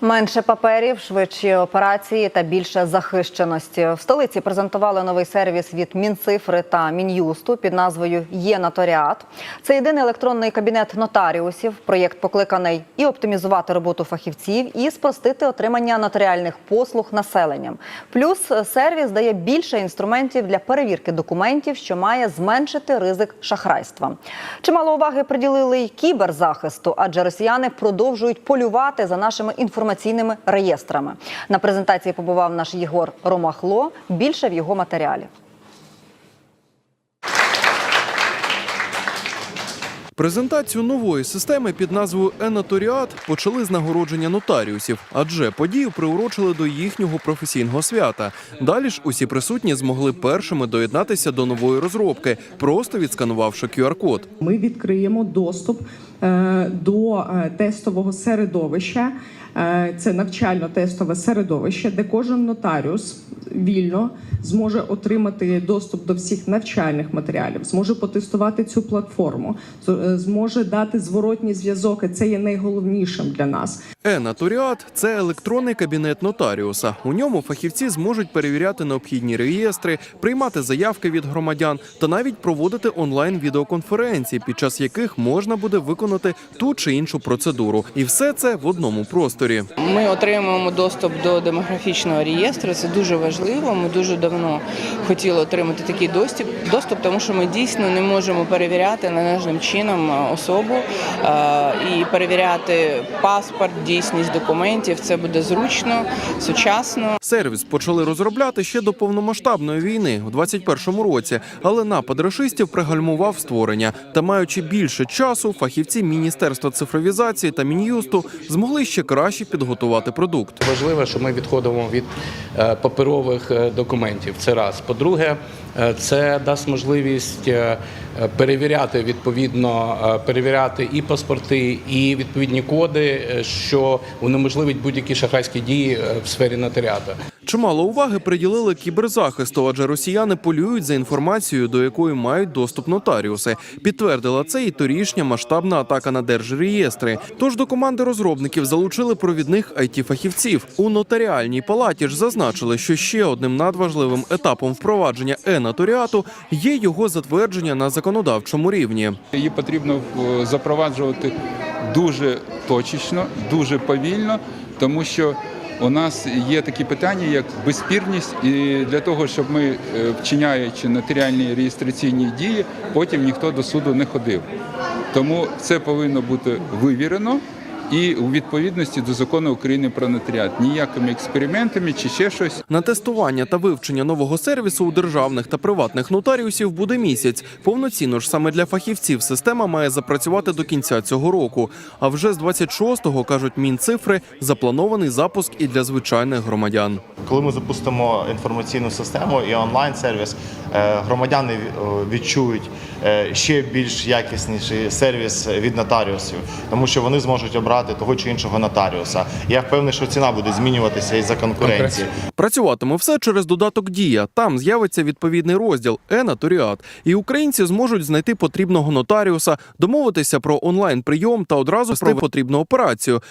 Менше паперів, швидші операції та більше захищеності. В столиці презентували новий сервіс від Мінцифри та Мін'юсту під назвою Є. Це єдиний електронний кабінет нотаріусів. Проєкт покликаний і оптимізувати роботу фахівців, і спростити отримання нотаріальних послуг населенням. Плюс сервіс дає більше інструментів для перевірки документів, що має зменшити ризик шахрайства. Чимало уваги приділили й кіберзахисту, адже росіяни продовжують полювати за нашими інформаційними реєстрами. На презентації побував наш Єгор Ромахло. Більше в його матеріалі. Презентацію нової системи під назвою Еноторіат почали з нагородження нотаріусів, адже подію приурочили до їхнього професійного свята. Далі ж усі присутні змогли першими доєднатися до нової розробки, просто відсканувавши QR-код. Ми відкриємо доступ е, до е, тестового середовища. Е, Це навчально-тестове середовище, де кожен нотаріус вільно зможе отримати доступ до всіх навчальних матеріалів, зможе потестувати цю платформу, е, зможе дати зворотній зв'язок. І це є найголовнішим для нас. Е-Наторіат – це електронний кабінет нотаріуса. У ньому фахівці зможуть перевіряти необхідні реєстри, приймати заявки від громадян та навіть проводити онлайн відеоконференції, під час яких можна буде виконати ту чи іншу процедуру. І все це в одному просторі. Ми отримуємо доступ до демографічного реєстру. Це дуже важливо. Ми дуже давно хотіли отримати такий доступ, доступ, тому що ми дійсно не можемо перевіряти належним чином е, особу е, і перевіряти паспорт, дійсність документів. Це буде зручно, сучасно. Сервіс почали розробляти ще до повномасштабної війни у 21-му році, але напад рашистів пригальмував створення. Та маючи більше часу, фахівці Міністерства цифровізації та мін'юсту змогли ще краще підготувати продукт. Важливо, що ми відходимо від е, паперових е, документів. Це раз. По-друге, е, це дасть можливість е, перевіряти відповідно, перевіряти і паспорти, і відповідні коди, що унеможливить будь-які шахрайські дії в сфері нотаріату. Чимало уваги приділили кіберзахисту, адже росіяни полюють за інформацією, до якої мають доступ нотаріуси. Підтвердила це і торішня масштабна атака на держреєстри. Тож до команди розробників залучили провідних it фахівців У нотаріальній палаті ж зазначили, що ще одним надважливим етапом впровадження е-нотаріату є його затвердження на законодавчому рівні. Її потрібно е, запроваджувати дуже точечно, дуже повільно, тому що у нас є такі питання, як безспірність, і для того, щоб ми, е, вчиняючи нотаріальні реєстраційні дії, потім ніхто до суду не ходив. Тому це повинно бути вивірено і у відповідності до закону України про нотаріат. Ніякими експериментами чи ще щось. На тестування та вивчення нового сервісу у державних та приватних нотаріусів буде місяць. Повноцінно ж саме для фахівців система має запрацювати до кінця цього року. А вже з 26-го, кажуть Мінцифри, запланований запуск і для звичайних громадян. Коли ми запустимо інформаційну систему і онлайн-сервіс, е, громадяни е, відчують е, ще більш якісніший сервіс від нотаріусів, тому що вони зможуть обрати того чи іншого нотаріуса. Я впевнений, що ціна буде змінюватися із-за конкуренції. Працюватиме все через додаток Дія. Там з'явиться відповідний розділ е-нотаріат. І українці зможуть знайти потрібного нотаріуса, домовитися про онлайн прийом та одразу провести потрібну операцію.